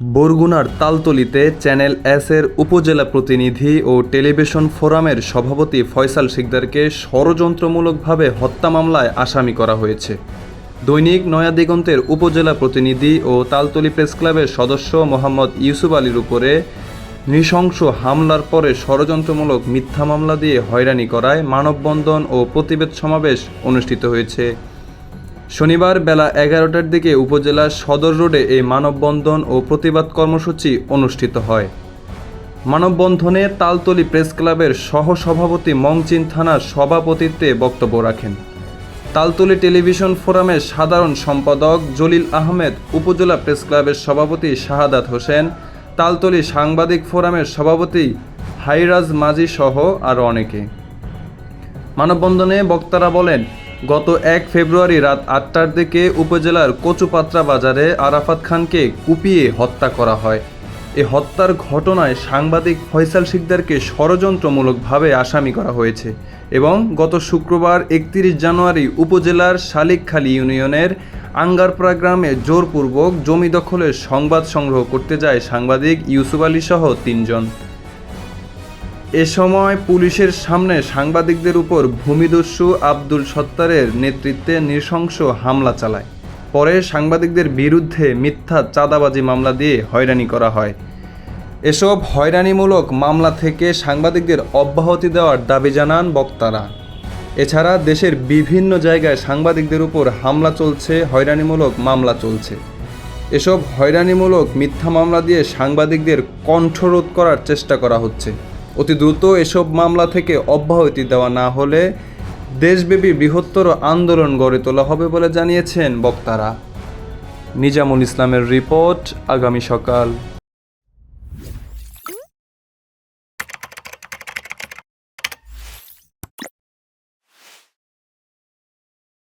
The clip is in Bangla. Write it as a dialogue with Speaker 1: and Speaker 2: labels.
Speaker 1: বরগুনার তালতলিতে চ্যানেল এস এর উপজেলা প্রতিনিধি ও টেলিভিশন ফোরামের সভাপতি ফয়সাল শিকদারকে ষড়যন্ত্রমূলকভাবে হত্যা মামলায় আসামি করা হয়েছে। দৈনিক নয়া দিগন্তের উপজেলা প্রতিনিধি ও তালতলি প্রেস ক্লাবের সদস্য মোহাম্মদ ইউসুফ আলীর উপরে নৃশংস হামলার পরে ষড়যন্ত্রমূলক মিথ্যা মামলা দিয়ে হয়রানি করায় মানববন্ধন ও প্রতিবেদ সমাবেশ অনুষ্ঠিত হয়েছে। শনিবার বেলা এগারোটার দিকে উপজেলার সদর রোডে এই মানববন্ধন ও প্রতিবাদ কর্মসূচি অনুষ্ঠিত হয়। মানববন্ধনে তালতলি প্রেস ক্লাবের সহসভাপতি মংচিন থানার সভাপতিত্বে বক্তব্য রাখেন। তালতলি টেলিভিশন ফোরামের সাধারণ সম্পাদক জলিল আহমেদ, উপজেলা প্রেস ক্লাবের সভাপতি শাহাদাত হোসেন, তালতলি সাংবাদিক ফোরামের সভাপতি হাইরাজ মাঝি সহ আরও অনেকে। মানববন্ধনে বক্তারা বলেন গত এক ফেব্রুয়ারি রাত আটটার দিকে উপজেলার কচুপাত্রা বাজারে আরাফাত খানকে কুপিয়ে হত্যা করা হয়। এ হত্যার ঘটনায় সাংবাদিক ফয়সাল শিকদারকে ষড়যন্ত্রমূলকভাবে আসামি করা হয়েছে এবং গত শুক্রবার একত্রিশ জানুয়ারি উপজেলার শালিকখালী ইউনিয়নের আঙ্গারপাড়া গ্রামে জোরপূর্বক জমি দখলের সংবাদ সংগ্রহ করতে যায় সাংবাদিক ইউসুফ আলী সহ তিনজন। এ সময় পুলিশের সামনে সাংবাদিকদের উপর ভূমিদস্যু আব্দুল সত্তারের নেতৃত্বে নৃশংস হামলা চালায়। পরে সাংবাদিকদের বিরুদ্ধে মিথ্যা চাঁদাবাজি মামলা দিয়ে হয়রানি করা হয়। এসব হয়রানিমূলক মামলা থেকে সাংবাদিকদের অব্যাহতি দেওয়ার দাবি জানান বক্তারা। এছাড়া দেশের বিভিন্ন জায়গায় সাংবাদিকদের উপর হামলা চলছে, হয়রানিমূলক মামলা চলছে। এসব হয়রানিমূলক মিথ্যা মামলা দিয়ে সাংবাদিকদের কণ্ঠরোধ করার চেষ্টা করা হচ্ছে। অতি দ্রুত এসব মামলা থেকে অব্যাহতি দেওয়া না হলে দেশব্যাপী বৃহত্তর আন্দোলন গড়ে তোলা হবে বলে জানিয়েছেন বক্তারা। নিজামুল ইসলামের রিপোর্ট, আগামী সকাল।